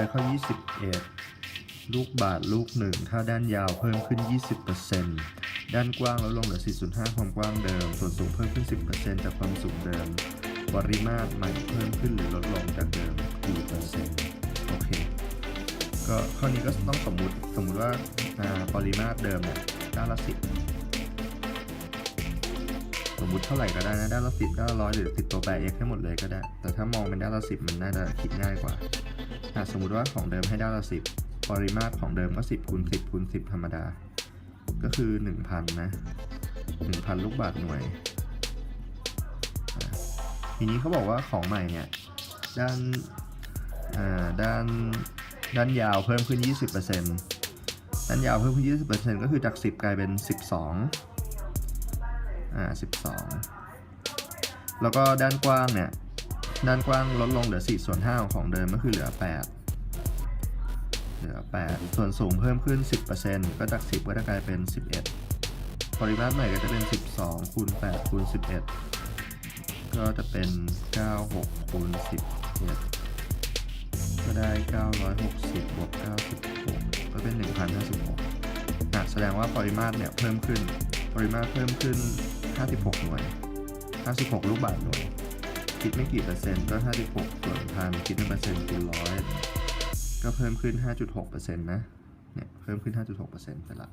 ไปข้อ 21 ลูกบาทลูกหนึ่งถ้าด้านยาวเพิ่มขึ้น 20%ด้านกว้างลดลงเหลือ 4.5 ความกว้างเดิม ส่วนสูงเพิ่มขึ้น 10%จากความสูงเดิม ปริมาตรใหม่เพิ่มขึ้นหรือลดลงจากเดิมกี่เปอร์เซ็นต์โอเค ก็ข้อนี้ก็ต้องสมมุติสมมุติว่าาปริมาตรเดิมเนี่ยด้านละสิบสมมุติเท่าไหร่ก็ได้นะด้านละสิบด้านละร้อยหรือติดตัวแปร x ให้หมดเลยก็ได้ แต่ถ้ามองเป็นด้านละสิบมันน่าจะคิดง่ายกว่า สมมติว่าของเดิมให้ด้านละสิบปริมาตรของเดิมก็สิบคูณสิบคูณสิบธรรมดา ก็คือหนึ่งพันนะหนึ่งพันลูกบาทหน่วยทีนี้เขาบอกว่าของใหม่เนี่ยด้านด้านด้านยาวเพิ่มขึ้น 20%ด้านยาวเพิ่มขึ้น 20%ก็คือจาก 10 กลายเป็น 12อ่า12 แล้วก็ด้านกว้างเนี่ย ด้านกว้างลดลงเหลือ4ส่วน5ของเดิมก็คือเหลือ 8 เหลือ 8 ส่วนสูงเพิ่มขึ้น 10%ก็จาก 10 ก็จะกลายเป็น 11 ปริมาตรใหม่ก็จะเป็น 12คูณ8คูณ11 ก็จะเป็น 96คูณ11 ก็ได้ 960บวก96 ก็เป็น 1,056อะแสดงว่าปริมาตรเนี่ยเพิ่มขึ้น ปริมาตรเพิ่มขึ้น 56 หน่วย 56 ลูกบาทหน่วย คิดไม่กี่เปอร์เซ็นต์ก็ 56 ส่วนพันคิดเป็นเปอร์เซ็นต์คูณร้อยก็เพิ่มขึ้น 5.6%นะ เนี่ย เพิ่มขึ้น 5.6%ไปละ